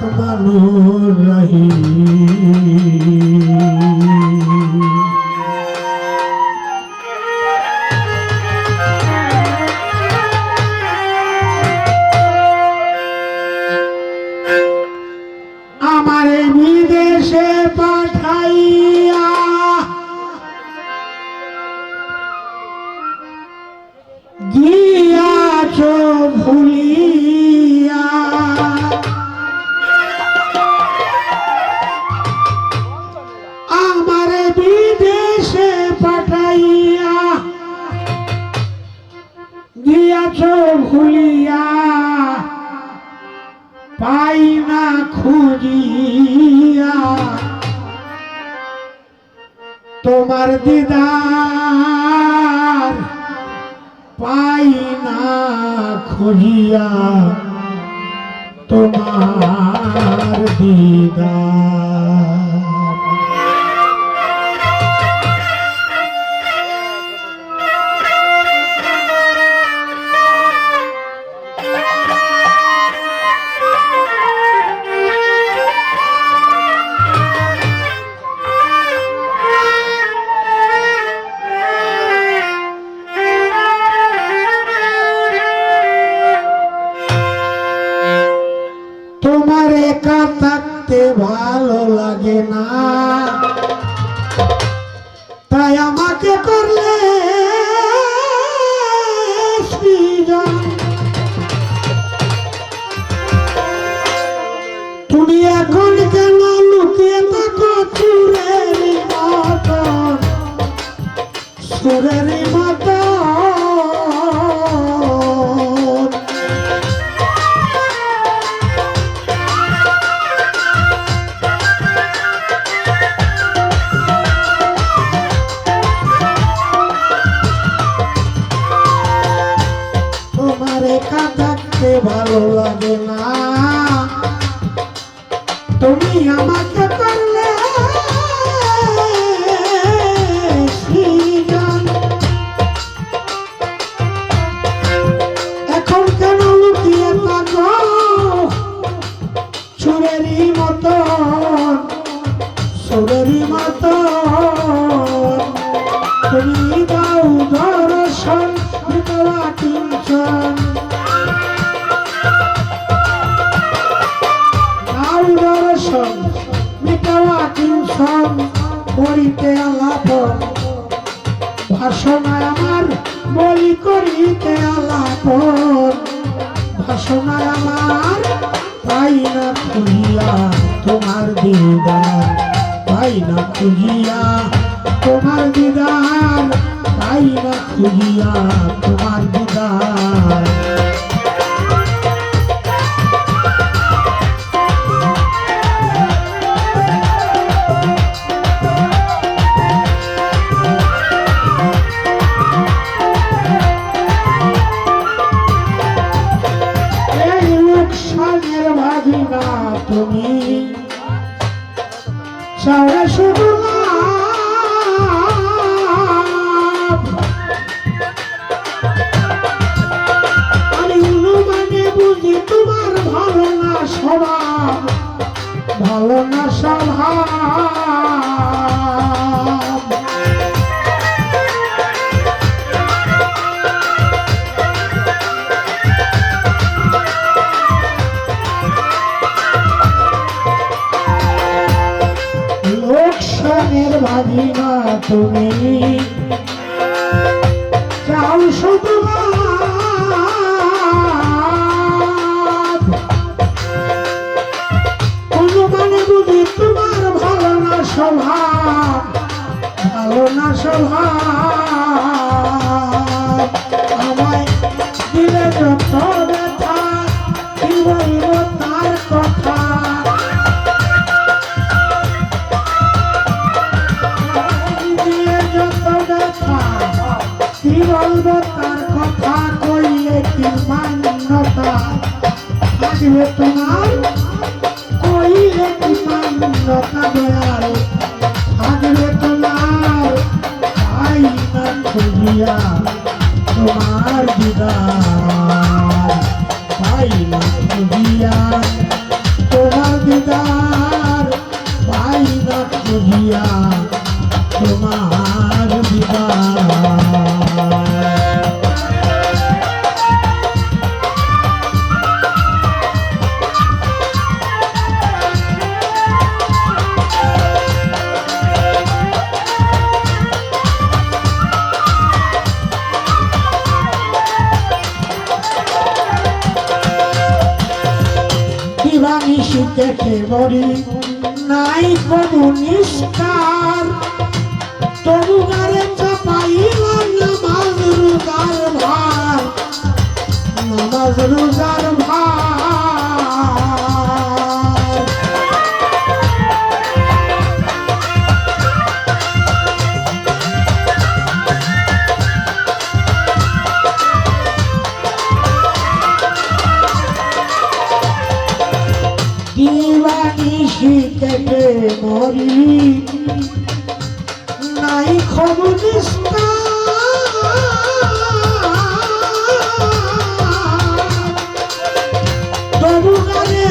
রাখবানো রহি আমার বিদেশে পাঠাইয়া ভুলিয়া পাই না খুঁজিয়া। তোমার দিদার পাই না খুঁজিয়া। তোমার দিদার তাই আমাকে করলে। তুমি এখন কেন লুকিয়ে থাকো চুরের মাতা সুরের মতন থাকতে ভালো লাগে না। তুমি আমাকে করলে এখন কেন লুকিয়ে থাকো? চুরেরই মতন সুরেরই মতন করিতে আলাপন ভাষণায় আমার বলি করিতে আলাপন ভাষণায় আমার পাই না খুঁজিয়া তোমার দিদার। পাই না খুঁজিয়া তোমার দিদার। পাই না খুঁজিয়া তোমার দিদার। তুমি। সারা শুধু লাভ। আমি অনুমানে বুঝি তোমার ভালো না স্বভাব ভালো না স্বভাব তুমি থাকবে তোমার, কইলে কি মান্যতা দয়াল। থাকবে তোমার আই না খুঁজিয়া তোমার দিদার। পাই না খুঁজিয়া তোমার দিদার। পাই না খুঁজিয়া তোমার দেখে মরি। নাই কোনো নিষ্কার। তবু গারে চাপাইলাম নামাজ রোজার ভার। নামাজ রোজার কেটে মরি নাই খবর তবু গানে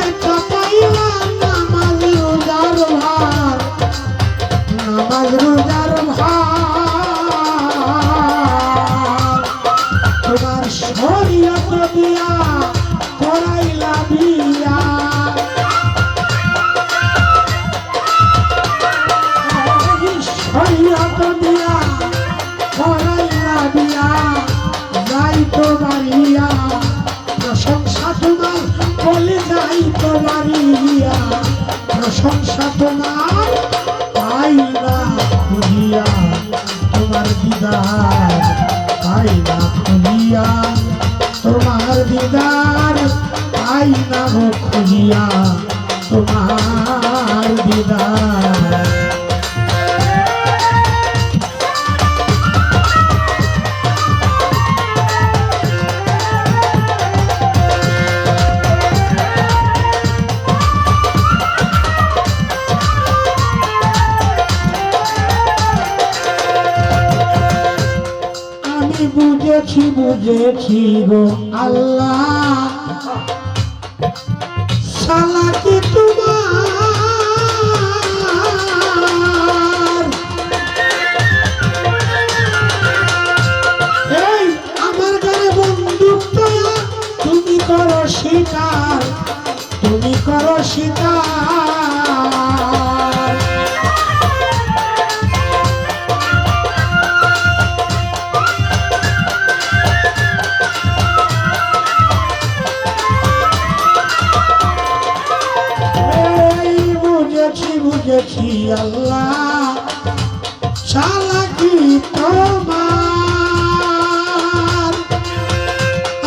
প্রশংসা তোমার না খুঁজিয়া তোমার দিদার না খুঁজিয়া তোমার দিদার গো খুঁজিয়া তোমার দিদার গো আল্লাহ। সালা কি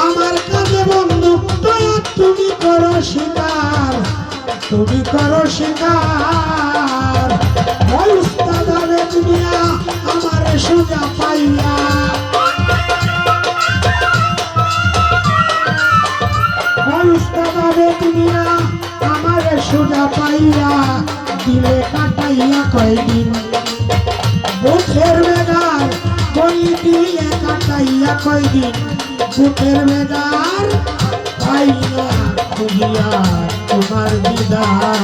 আমার কাছে বন্দুক তুমি করো শিকার, তুমি করো শিকার। আমার সোজা পাইয়া। আমার সোজা পাইয়া। দিলে কাটাইয়া কয়দিন? বুথের বেগার বলি দিলে কাটাইয়া কয়দিন? বুথের বেগার পাইয়া খুঁজিয়া তোমার দিদার,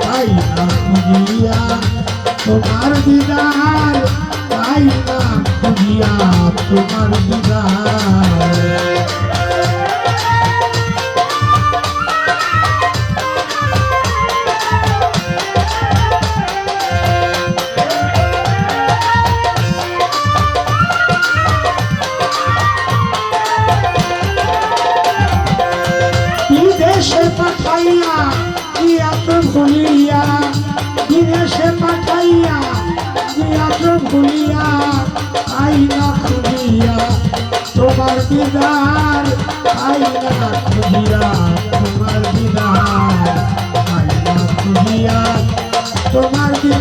পাইয়া খুঁজিয়া তোমার দিদার, পাইয়া খুঁজিয়া তোমার দিদার। ভুলিয়া আইনা খুলিয়া তোমার দিদার আইনা খুলিয়া তোমার দিদার আইনা খুলিয়া তোমার দিদার।